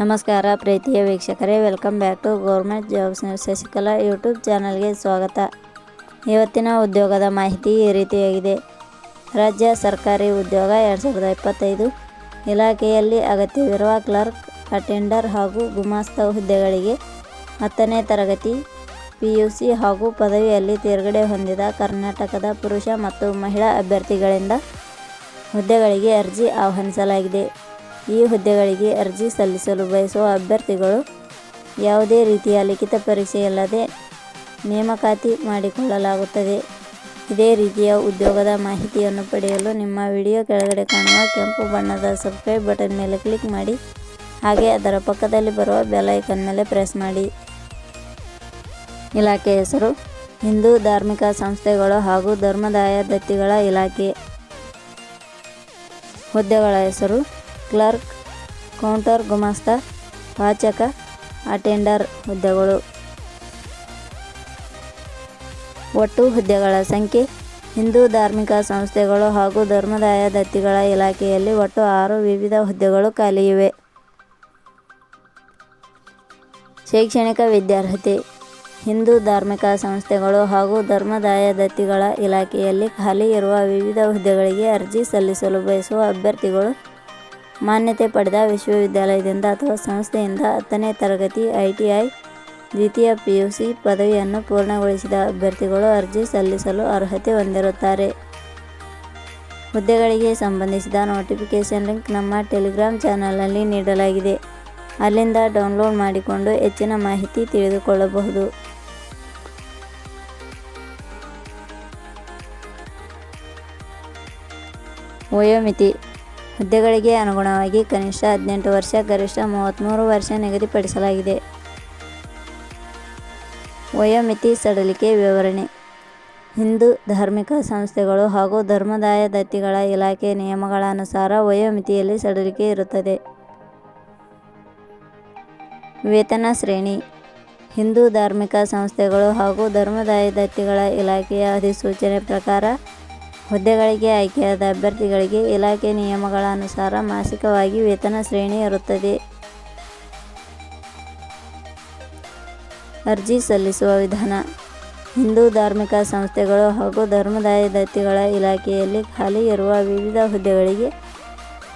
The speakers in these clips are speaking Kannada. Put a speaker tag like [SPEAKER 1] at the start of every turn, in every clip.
[SPEAKER 1] ನಮಸ್ಕಾರ ಪ್ರೀತಿಯ ವೀಕ್ಷಕರೇ welcome back to government jobs Shashikala YouTube ಚಾನಲ್ಗೆ ಸ್ವಾಗತ. ಇವತ್ತಿನ ಉದ್ಯೋಗದ ಮಾಹಿತಿ ಈ ರೀತಿಯಾಗಿದೆ. ರಾಜ್ಯ ಸರ್ಕಾರಿ ಉದ್ಯೋಗ ಎರಡು ಸಾವಿರದ ಇಪ್ಪತ್ತೈದು ಇಲಾಖೆಯಲ್ಲಿ ಅಗತ್ಯವಿರುವ ಕ್ಲರ್ಕ್ ಅಟೆಂಡರ್ ಹಾಗೂ ಗುಮಾಸ್ತ ಹುದ್ದೆಗಳಿಗೆ ಹತ್ತನೇ ತರಗತಿ ಪಿ ಯು ಸಿ ಹಾಗೂ ಪದವಿಯಲ್ಲಿ ತೇರ್ಗಡೆ ಹೊಂದಿದ ಕರ್ನಾಟಕದ ಪುರುಷ ಮತ್ತು ಮಹಿಳಾ ಅಭ್ಯರ್ಥಿಗಳಿಂದ ಹುದ್ದೆಗಳಿಗೆ ಅರ್ಜಿ ಆಹ್ವಾನಿಸಲಾಗಿದೆ. ಈ ಹುದ್ದೆಗಳಿಗೆ ಅರ್ಜಿ ಸಲ್ಲಿಸಲು ಬಯಸುವ ಅಭ್ಯರ್ಥಿಗಳು ಯಾವುದೇ ರೀತಿಯ ಲಿಖಿತ ಪರೀಕ್ಷೆಯಿಲ್ಲದೆ ನೇಮಕಾತಿ ಮಾಡಿಕೊಳ್ಳಲಾಗುತ್ತದೆ. ಇದೇ ರೀತಿಯ ಉದ್ಯೋಗದ ಮಾಹಿತಿಯನ್ನು ಪಡೆಯಲು ನಿಮ್ಮ ವಿಡಿಯೋ ಕೆಳಗಡೆ ಕಾಣುವ ಕೆಂಪು ಬಣ್ಣದ ಸಬ್ಸ್ಕ್ರೈಬ್ ಬಟನ್ ಮೇಲೆ ಕ್ಲಿಕ್ ಮಾಡಿ. ಹಾಗೆ ಅದರ ಪಕ್ಕದಲ್ಲಿ ಬರುವ ಬೆಲೈಕನ್ ಮೇಲೆ ಪ್ರೆಸ್ ಮಾಡಿ. ಇಲಾಖೆ ಹೆಸರು, ಹಿಂದೂ ಧಾರ್ಮಿಕ ಸಂಸ್ಥೆಗಳು ಹಾಗೂ ಧರ್ಮದಾಯ ದತ್ತಿಗಳ ಇಲಾಖೆ. ಹುದ್ದೆಗಳ ಹೆಸರು ಕ್ಲರ್ಕ್, ಕೌಂಟರ್, ಗುಮಾಸ್ತ, ವಾಚಕ, ಅಟೆಂಡರ್ ಹುದ್ದೆಗಳು. ಒಟ್ಟು ಹುದ್ದೆಗಳ ಸಂಖ್ಯೆ, ಹಿಂದೂ ಧಾರ್ಮಿಕ ಸಂಸ್ಥೆಗಳು ಹಾಗೂ ಧರ್ಮದಾಯ ದತ್ತಿಗಳ ಇಲಾಖೆಯಲ್ಲಿ ಒಟ್ಟು ಆರು ವಿವಿಧ ಹುದ್ದೆಗಳು ಖಾಲಿಯಿವೆ ಶೈಕ್ಷಣಿಕ ವಿದ್ಯಾರ್ಹತೆ, ಹಿಂದೂ ಧಾರ್ಮಿಕ ಸಂಸ್ಥೆಗಳು ಹಾಗೂ ಧರ್ಮದಾಯ ದತ್ತಿಗಳ ಇಲಾಖೆಯಲ್ಲಿ ಖಾಲಿ ಇರುವ ವಿವಿಧ ಹುದ್ದೆಗಳಿಗೆ ಅರ್ಜಿ ಸಲ್ಲಿಸಲು ಬಯಸುವ ಅಭ್ಯರ್ಥಿಗಳು ಮಾನ್ಯತೆ ಪಡೆದ ವಿಶ್ವವಿದ್ಯಾಲಯದಿಂದ ಅಥವಾ ಸಂಸ್ಥೆಯಿಂದ ಹತ್ತನೇ ತರಗತಿ ಐ ದ್ವಿತೀಯ ಪಿ ಯು ಸಿ ಪದವಿಯನ್ನು ಪೂರ್ಣಗೊಳಿಸಿದ ಅಭ್ಯರ್ಥಿಗಳು ಅರ್ಜಿ ಸಲ್ಲಿಸಲು ಅರ್ಹತೆ ಹೊಂದಿರುತ್ತಾರೆ. ಹುದ್ದೆಗಳಿಗೆ ಸಂಬಂಧಿಸಿದ ನೋಟಿಫಿಕೇಷನ್ ಲಿಂಕ್ ನಮ್ಮ ಟೆಲಿಗ್ರಾಮ್ ಚಾನಲ್ನಲ್ಲಿ ನೀಡಲಾಗಿದೆ. ಅಲ್ಲಿಂದ ಡೌನ್ಲೋಡ್ ಮಾಡಿಕೊಂಡು ಹೆಚ್ಚಿನ ಮಾಹಿತಿ ತಿಳಿದುಕೊಳ್ಳಬಹುದು. ವಯೋಮಿತಿ ಹುದ್ದೆಗಳಿಗೆ ಅನುಗುಣವಾಗಿ ಕನಿಷ್ಠ ಹದಿನೆಂಟು ವರ್ಷ, ಗರಿಷ್ಠ ಮೂವತ್ತ್ಮೂರು ವರ್ಷ ನಿಗದಿಪಡಿಸಲಾಗಿದೆ. ವಯೋಮಿತಿ ಸಡಲಿಕೆ ವಿವರಣೆ. ಹಿಂದೂ ಧಾರ್ಮಿಕ ಸಂಸ್ಥೆಗಳು ಹಾಗೂ ಧರ್ಮದಾಯ ದತ್ತಿಗಳ ಇಲಾಖೆ ನಿಯಮಗಳ ಅನುಸಾರ ವಯೋಮಿತಿಯಲ್ಲಿ ಸಡಿಲಿಕೆ ಇರುತ್ತದೆ. ವೇತನ ಶ್ರೇಣಿ. ಹಿಂದೂ ಧಾರ್ಮಿಕ ಸಂಸ್ಥೆಗಳು ಹಾಗೂ ಧರ್ಮದಾಯ ದತ್ತಿಗಳ ಇಲಾಖೆಯ ಅಧಿಸೂಚನೆ ಪ್ರಕಾರ ಹುದ್ದೆಗಳಿಗೆ, ಆಯ್ಕೆಯಾದ ಅಭ್ಯರ್ಥಿಗಳಿಗೆ ಇಲಾಖೆ ನಿಯಮಗಳ ಅನುಸಾರ ಮಾಸಿಕವಾಗಿ ವೇತನ ಶ್ರೇಣಿ ಇರುತ್ತದೆ ಅರ್ಜಿ ಸಲ್ಲಿಸುವ ವಿಧಾನ. ಹಿಂದೂ ಧಾರ್ಮಿಕ ಸಂಸ್ಥೆಗಳು ಹಾಗೂ ಧರ್ಮದಾಯ ದತ್ತಿಗಳ ಇಲಾಖೆಯಲ್ಲಿ ಖಾಲಿ ಇರುವ ವಿವಿಧ ಹುದ್ದೆಗಳಿಗೆ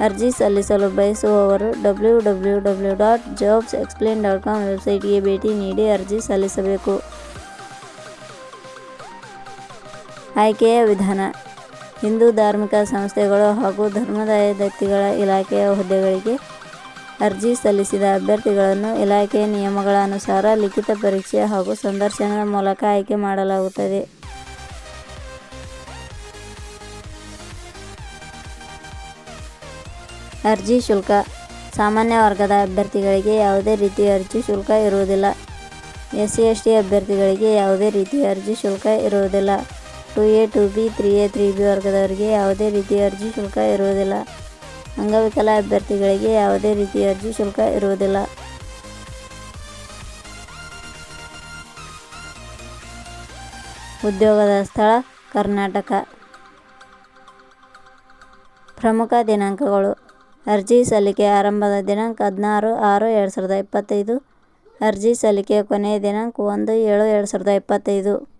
[SPEAKER 1] ಅರ್ಜಿ ಸಲ್ಲಿಸಲು ಬಯಸುವವರು W W W dot jobs explain dot com ವೆಬ್ಸೈಟ್ಗೆ ಭೇಟಿ ನೀಡಿ ಅರ್ಜಿ ಸಲ್ಲಿಸಬೇಕು. ಆಯ್ಕೆಯ ವಿಧಾನ. ಹಿಂದೂ ಧಾರ್ಮಿಕ ಸಂಸ್ಥೆಗಳು ಹಾಗೂ ಧರ್ಮದಾಯ ದತ್ತಿಗಳ ಇಲಾಖೆಯ ಹುದ್ದೆಗಳಿಗೆ ಅರ್ಜಿ ಸಲ್ಲಿಸಿದ ಅಭ್ಯರ್ಥಿಗಳನ್ನು ಇಲಾಖೆಯ ನಿಯಮಗಳ ಅನುಸಾರ ಲಿಖಿತ ಪರೀಕ್ಷೆ ಹಾಗೂ ಸಂದರ್ಶನದ ಮೂಲಕ ಆಯ್ಕೆ ಮಾಡಲಾಗುತ್ತದೆ. ಅರ್ಜಿ ಶುಲ್ಕ. ಸಾಮಾನ್ಯ ವರ್ಗದ ಅಭ್ಯರ್ಥಿಗಳಿಗೆ ಯಾವುದೇ ರೀತಿಯ ಅರ್ಜಿ ಶುಲ್ಕ ಇರುವುದಿಲ್ಲ. ಎಸ್ ಸಿ ಎಸ್ ಟಿ ಅಭ್ಯರ್ಥಿಗಳಿಗೆ ಯಾವುದೇ ರೀತಿಯ ಅರ್ಜಿ ಶುಲ್ಕ ಇರುವುದಿಲ್ಲ. Two A two B, three A, three B ವರ್ಗದವರಿಗೆ ಯಾವುದೇ ರೀತಿಯ ಅರ್ಜಿ ಶುಲ್ಕ ಇರುವುದಿಲ್ಲ. ಅಂಗವಿಕಲ ಅಭ್ಯರ್ಥಿಗಳಿಗೆ ಯಾವುದೇ ರೀತಿಯ ಅರ್ಜಿ ಶುಲ್ಕ ಇರುವುದಿಲ್ಲ. ಉದ್ಯೋಗದ ಸ್ಥಳ, ಕರ್ನಾಟಕ. ಪ್ರಮುಖ ದಿನಾಂಕಗಳು. ಅರ್ಜಿ ಸಲ್ಲಿಕೆ ಆರಂಭದ ದಿನಾಂಕ ಹದಿನಾರು ಆರು ಎರಡು ಸಾವಿರದ ಇಪ್ಪತ್ತೈದು. ಅರ್ಜಿ ಸಲ್ಲಿಕೆಯ ಕೊನೆಯ ದಿನಾಂಕ ಒಂದು ಏಳು ಎರಡು ಸಾವಿರದ ಇಪ್ಪತ್ತೈದು.